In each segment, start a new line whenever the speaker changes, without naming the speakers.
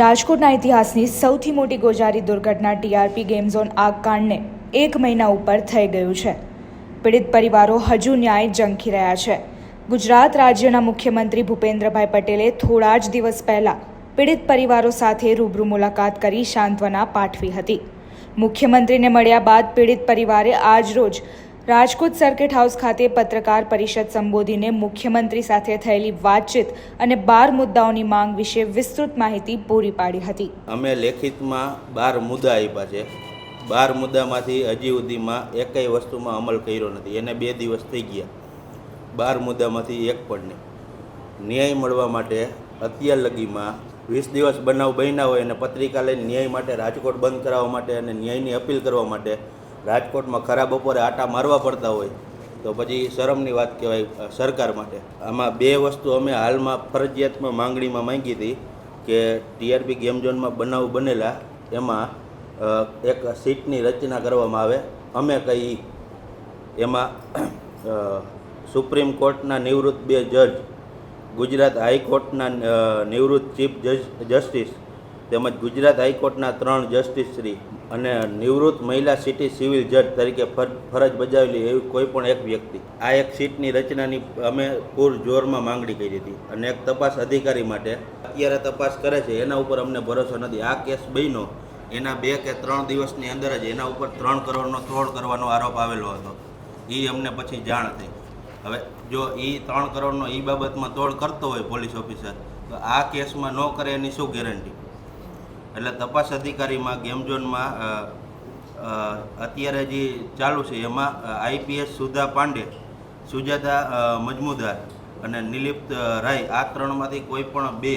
રાજકોટના ઇતિહાસની સૌથી મોટી ગોજારી દુર્ઘટના ટીઆરપી ગેમ ઝોન આગકાંડને એક મહિના ઉપર થઈ ગયું છે. પીડિત પરિવારો હજુ ન્યાય ઝંખી રહ્યા છે. ગુજરાત રાજ્યના મુખ્યમંત્રી ભૂપેન્દ્રભાઈ પટેલે થોડા જ દિવસ પહેલા પીડિત પરિવારો સાથે રૂબરૂ મુલાકાત કરી સાંત્વના પાઠવી હતી. મુખ્યમંત્રીને મળ્યા બાદ પીડિત પરિવારે આજરોજ રાજકોટ સર્કિટ હાઉસ ખાતે પત્રકાર પરિષદ સંબોધીને મુખ્યમંત્રી સાથે થયેલી વાતચીત અને બાર મુદ્દાઓની માંગ વિશે વિસ્તૃત માહિતી પૂરી પાડી હતી.
અમે લેખિતમાં બાર મુદ્દા આપ્યા છે. બાર મુદ્દામાંથી હજી સુધીમાં એકેય વસ્તુમાં અમલ કર્યો નથી. એને બે દિવસ થઈ ગયા. બાર મુદ્દામાંથી એક પણ નહીં. ન્યાય મળવા માટે અત્યાર લગીમાં વીસ દિવસ બનાવ બન્યા હોય અને પત્રિકા લઈને ન્યાય માટે રાજકોટ બંધ કરાવવા માટે અને ન્યાયની અપીલ કરવા માટે રાજકોટમાં ખરા બપોરે આટા મારવા પડતા હોય, તો પછી શરમની વાત કહેવાય સરકાર માટે. આમાં બે વસ્તુ અમે હાલમાં ફરજિયાતમાં માંગણીમાં માંગી હતી કે ટીઆરપી ગેમ ઝોનમાં બનાવ બનેલા, એમાં એક સીટની રચના કરવામાં આવે. અમે કહી એમાં સુપ્રીમ કોર્ટના નિવૃત્ત બે જજ, ગુજરાત હાઈકોર્ટના નિવૃત્ત ચીફ જજ જસ્ટિસ તેમજ ગુજરાત હાઈકોર્ટના ત્રણ જસ્ટિસ શ્રી અને નિવૃત્ત મહિલા સિટી સિવિલ જજ તરીકે ફર- ફરજ બજાવેલી એવી કોઈ પણ એક વ્યક્તિ. આ એક સીટની રચનાની અમે પૂર જોરમાં માંગણી કરી હતી અને એક તપાસ અધિકારી માટે અત્યારે તપાસ કરે છે. એના ઉપર અમને ભરોસો નથી. આ કેસ બન્યો. એના બે કે ત્રણ દિવસની અંદર જ એના ઉપર ત્રણ કરોડનો તોડ કરવાનો આરોપ આવેલો હતો. એ અમને પછી જાણ થઈ. હવે જો એ ત્રણ કરોડનો એ બાબતમાં તોડ કરતો હોય પોલીસ ઓફિસર, તો આ કેસમાં ન કરે એની શું ગેરંટી એટલે તપાસ અધિકારીમાં, ગેમ ઝોનમાં અત્યારે જે ચાલુ છે, એમાં આઈપીએસ સુધા પાંડે, સુજાતા મજમુદાર અને નિલિપ્ત રાય આ ત્રણમાંથી કોઈ પણ બે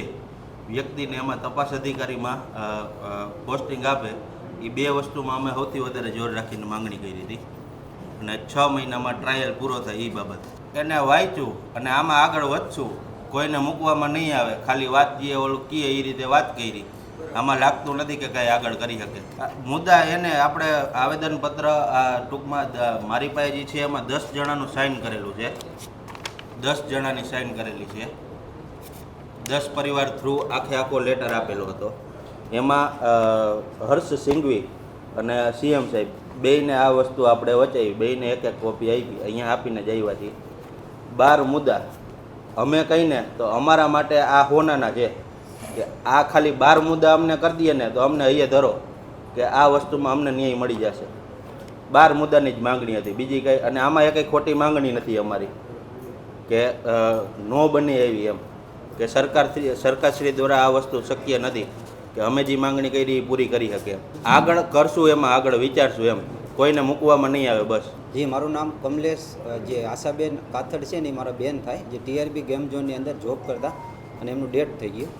વ્યક્તિને એમાં તપાસ અધિકારીમાં પોસ્ટિંગ આપે એ બે વસ્તુમાં અમે સૌથી વધારે જોર રાખીને માંગણી કરી હતી અને છ મહિનામાં ટ્રાયલ પૂરો થાય એ બાબત. એને વાંચ્યું અને આમાં આગળ વધશું. કોઈને મૂકવામાં નહીં આવે. ખાલી વાત જે ઓલું કહે એ રીતે વાત કરી. આમાં લાગતું નથી કે કાંઈ આગળ કરી શકે. મુદ્દા એને આપણે આવેદનપત્ર, આ ટૂંકમાં મારી પાસે જે છે એમાં દસ જણાનું સાઇન કરેલું છે. દસ જણાની સાઇન કરેલી છે. દસ પરિવાર થ્રુ આખે આખો લેટર આપેલો હતો. એમાં હર્ષ સિંઘવી અને સીએમ સાહેબ, બેયને આ વસ્તુ આપણે વચાવી, બેયને એક એક કોપી આપી, અહીંયા આપીને જ આવ્યા છીએ. બાર મુદ્દા. અમે કહીને, તો અમારા માટે આ હોનાના છે. કે આ ખાલી બાર મુદ્દા અમને કરી દઈએ ને તો અમને અહીંયા ધરો કે આ વસ્તુમાં અમને ન્યાય મળી જશે. બાર મુદ્દાની જ માંગણી હતી. બીજી કંઈ અને આમાં એ કંઈ ખોટી માંગણી નથી અમારી. કે નો બની એવી એમ. કે સરકારથી સરકારશ્રી દ્વારા આ વસ્તુ શક્ય નથી. કે અમે જે માંગણી કરી એ પૂરી કરી શકીએ. આગળ કરશું એમાં આગળ વિચારશું એમ. કોઈને મૂકવામાં નહીં આવે બસ.
જી, મારું નામ કમલેશ જે આશાબેન કાથડ છે ને એ મારા બેન થાય, જે ટીઆરબી ગેમ ઝોનની અંદર જોબ કરતા અને એમનું ડેટ થઈ ગયું.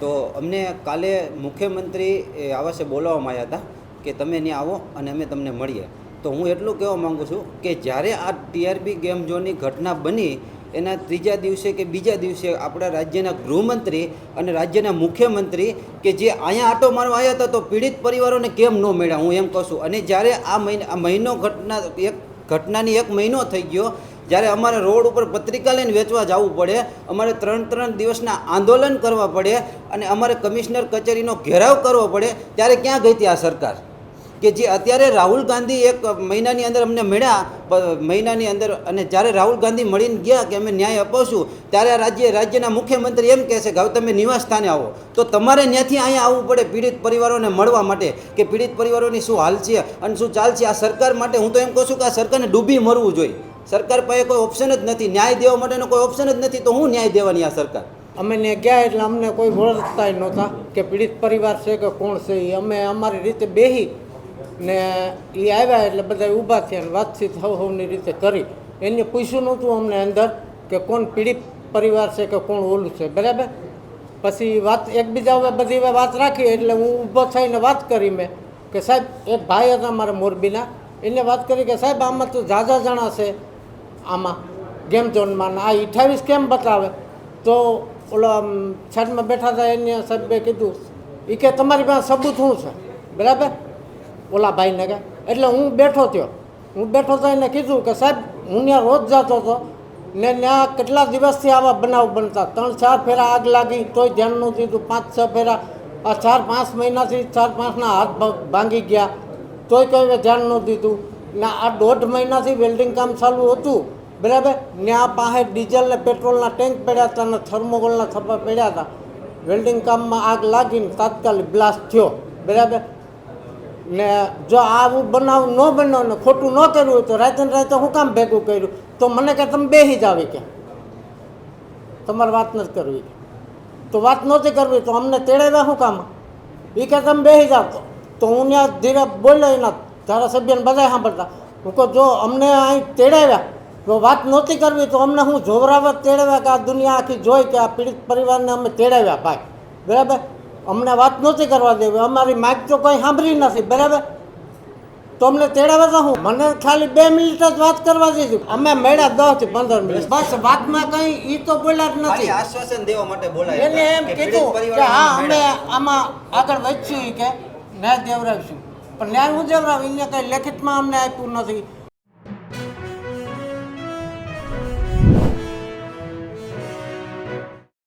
તો અમને કાલે મુખ્યમંત્રી આવાસે બોલાવવામાં આવ્યા હતા કે તમે ત્યાં આવો અને અમે તમને મળીએ. તો હું એટલું કહેવા માગું છું કે જ્યારે આ ટીઆરબી ગેમ ઝોનની ઘટના બની, એના ત્રીજા દિવસે કે બીજા દિવસે આપણા રાજ્યના ગૃહમંત્રી અને રાજ્યના મુખ્યમંત્રી કે જે અહીંયા આટો મારવા આવ્યા હતા તો પીડિત પરિવારોને કેમ ન મળ્યા? હું એમ કહું છું. અને જ્યારે આ મહિના, આ મહિનો ઘટના, એક ઘટનાની એક મહિનો થઈ ગયો જ્યારે અમારે રોડ ઉપર પત્રિકા લઈને વેચવા જવું પડે, અમારે ત્રણ ત્રણ દિવસના આંદોલન કરવા પડે અને અમારે કમિશનર કચેરીનો ઘેરાવ કરવો પડે, ત્યારે ક્યાં ગઈ હતી આ સરકાર? કે જે અત્યારે રાહુલ ગાંધી એક મહિનાની અંદર અમને મળ્યા મહિનાની અંદર અને જ્યારે રાહુલ ગાંધી મળીને ગયા કે અમે ન્યાય અપાવશું, ત્યારે રાજ્ય, રાજ્યના મુખ્યમંત્રી એમ કહે છે કે, હવે તમે નિવાસ સ્થાને આવો. તો તમારે ત્યાંથી અહીંયા આવવું પડે પીડિત પરિવારોને મળવા માટે, કે પીડિત પરિવારોની શું હાલ છે અને શું ચાલ છે આ સરકાર માટે? હું તો એમ કહું છું કે આ સરકારને ડૂબી મરવું જોઈએ. સરકાર પાસે કોઈ ઓપ્શન જ નથી. ન્યાય દેવા માટેનો કોઈ ઓપ્શન જ નથી, તો હું ન્યાય દેવાની આ સરકાર?
અમે ત્યાં ગયા એટલે અમને કોઈ ઓળખતા નહોતા કે પીડિત પરિવાર છે કે કોણ છે એ અમે અમારી રીતે બેહી ને એ આવ્યા એટલે બધા ઊભા થયા વાતચીત હવ હવની રીતે કરી. એને પૂછ્યું નહોતું અમને અંદર કે કોણ પીડિત પરિવાર છે કે કોણ ઓલું છે. બરાબર? પછી વાત એકબીજા હવે બધી વાત રાખી એટલે હું ઊભો થઈને વાત કરી મેં કે સાહેબ, એક ભાઈ હતા મારા મોરબીના. એને વાત કરી કે સાહેબ, આમાં તો ઝાઝા જણા છે. આમાં ગેમ ઝોનમાં આ અઠ્યાવીસ કેમ બતાવે? તો ઓલા સાઈડમાં બેઠા હતા એને સાહેબે કીધું એ કે તમારી પાસે સબૂત શું છે? બરાબર. ઓલા ભાઈને કે, એટલે હું બેઠો થયો. હું બેઠો તો એને કીધું કે, સાહેબ, હું ત્યાં રોજ જતો હતો ને ત્યાં કેટલા દિવસથી આવા બનાવ બનતા? ત્રણ, ચાર ફેરા આગ લાગી તોય ધ્યાન નહોતું દીધું. પાંચ, છ ફેરા આ ચાર, પાંચ મહિનાથી ચાર, પાંચના હાથ ભાંગી ગયા તોય કોઈ ધ્યાન ન દીધું. ને, આ દોઢ મહિનાથી વેલ્ડિંગ કામ ચાલુ હતું. બરાબર? ત્યાં પાસે ડીઝલ ને પેટ્રોલના ટેન્ક પડ્યા હતા અને થર્મોકોલના થપ્પા પડ્યા હતા. વેલ્ડિંગ કામમાં આગ લાગીને તાત્કાલિક બ્લાસ્ટ થયો. બરાબર? ને જો આવું બનાવ, ન બન્યો ને ખોટું ન કર્યું તો રાતે ને રાતે હું કામ ભેગું કર્યું? તો મને કે તમે બેસી જ આવી કે. તમારે વાત નથી કરવી. તો વાત નહોતી કરવી, તો અમને તેડાવ્યા શું કામ? એ કે તમે બેસી જાવ આવતો તો હું ત્યાં ધીરે બોલ્યો એના ધારાસભ્યને બધા સાંભળતા. હું કહું જો અમને અહીં તેડાવ્યા જો વાત નહોતી કરવી તો અમને હું જોવરાવત તેડાવ્યા કે આ દુનિયા આખી જોઈ કે આ પીડિત પરિવારને અમે તેડાવ્યા ભાઈ. બરાબર? અમને વાત નહોતી કરવા દેવી. અમારી માગ તો કોઈ સાંભળી નથી. બરાબર? તો અમને તેડાવે તો હું? મને ખાલી બે મિનિટ જ વાત કરવા દીધી અમે મેળા દસથી પંદર મિનિટ. બસ વાતમાં કઈ ઈ તો બોલ્યા જ નથી.
આશ્વાસન દેવા માટે બોલાય
એને એમ કીધું કે હા અમે આમાં આગળ વધશું કે મેં દેવડાવશું પણ ન્યાય હું દેવડાવ એને કઈ લેખિતમાં અમને આપ્યું નથી.